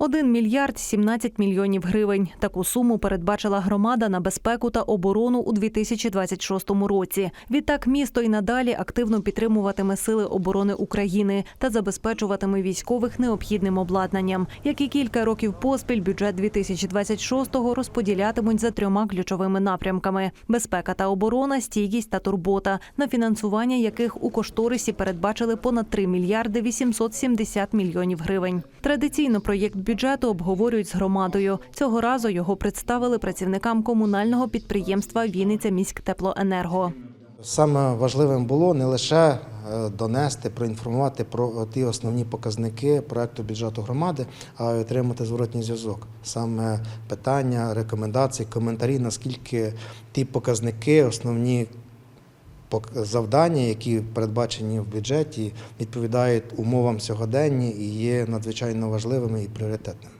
1 мільярд 17 мільйонів гривень. Таку суму передбачила громада на безпеку та оборону у 2026 році. Відтак місто і надалі активно підтримуватиме сили оборони України та забезпечуватиме військових необхідним обладнанням. Як і кілька років поспіль, бюджет 2026-го розподілятимуть за трьома ключовими напрямками: безпека та оборона, стійкість та турбота, на фінансування яких у кошторисі передбачили понад 3 мільярди 870 мільйонів гривень. Традиційно проєкт бюджету обговорюють з громадою. Цього разу його представили працівникам комунального підприємства Вінниця міськтеплоенерго. Саме важливим було не лише е, донести, проінформувати про ті основні показники проекту бюджету громади, а й отримати зворотній зв'язок. Саме питання, рекомендації, коментарі, наскільки ті показники, основні завдання, які передбачені в бюджеті, відповідають умовам сьогодення і є надзвичайно важливими і пріоритетними.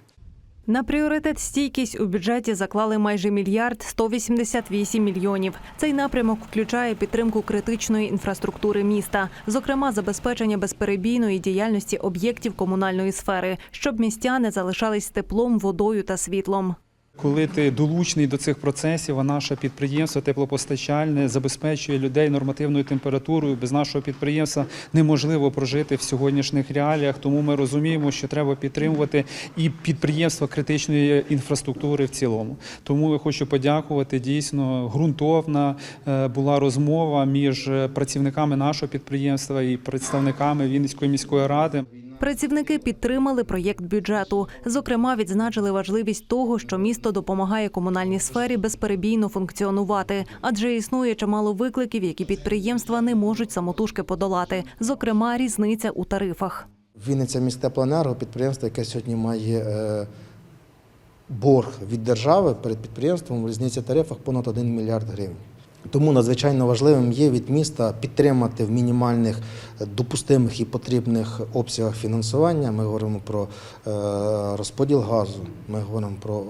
На пріоритет стійкість у бюджеті заклали майже мільярд 188 мільйонів. Цей напрямок включає підтримку критичної інфраструктури міста, зокрема забезпечення безперебійної діяльності об'єктів комунальної сфери, щоб містяни залишались теплом, водою та світлом. Коли ти долучений до цих процесів, а наше підприємство теплопостачальне забезпечує людей нормативною температурою. Без нашого підприємства неможливо прожити в сьогоднішніх реаліях. Тому ми розуміємо, що треба підтримувати і підприємства критичної інфраструктури в цілому. Тому я хочу подякувати. Дійсно, ґрунтовна е, була розмова між працівниками нашого підприємства і представниками Вінницької міської ради. Працівники підтримали проєкт бюджету. Зокрема, відзначили важливість того, що місто допомагає комунальній сфері безперебійно функціонувати, адже існує чимало викликів, які підприємства не можуть самотужки подолати. Зокрема, різниця у тарифах. Вінниця міськтеплоенерго підприємство, яке сьогодні має е, борг від держави перед підприємством в різниці тарифах понад 1 мільярд гривень. Тому надзвичайно важливим є від міста підтримати в мінімальних е, допустимих і потрібних обсягах фінансування. Ми говоримо про е, розподіл газу, ми говоримо про е,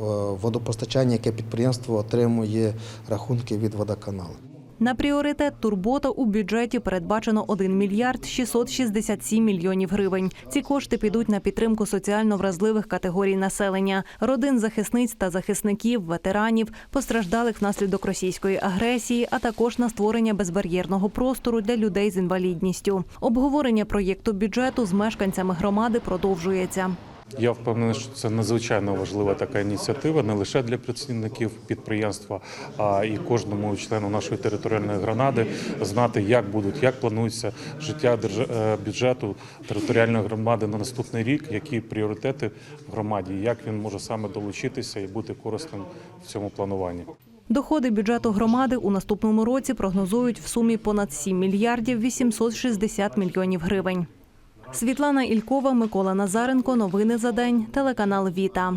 водопостачання, яке підприємство отримує рахунки від водоканалу. На пріоритет турбота у бюджеті передбачено 1 мільярд 667 мільйонів гривень. Ці кошти підуть на підтримку соціально вразливих категорій населення, родин захисниць та захисників, ветеранів, постраждалих внаслідок російської агресії, а також на створення безбар'єрного простору для людей з інвалідністю. Обговорення проєкту бюджету з мешканцями громади продовжується. Я впевнений, що це надзвичайно важлива така ініціатива не лише для працівників підприємства, а і кожному члену нашої територіальної громади знати, як будуть, як планується життя е, бюджету територіальної громади на наступний рік, які пріоритети в громаді, як він може саме долучитися і бути корисним в цьому плануванні. Доходи бюджету громади у наступному році прогнозують в сумі понад 7 мільярдів 860 мільйонів гривень. Світлана Ількова, Микола Назаренко. Новини за день. Телеканал Віта.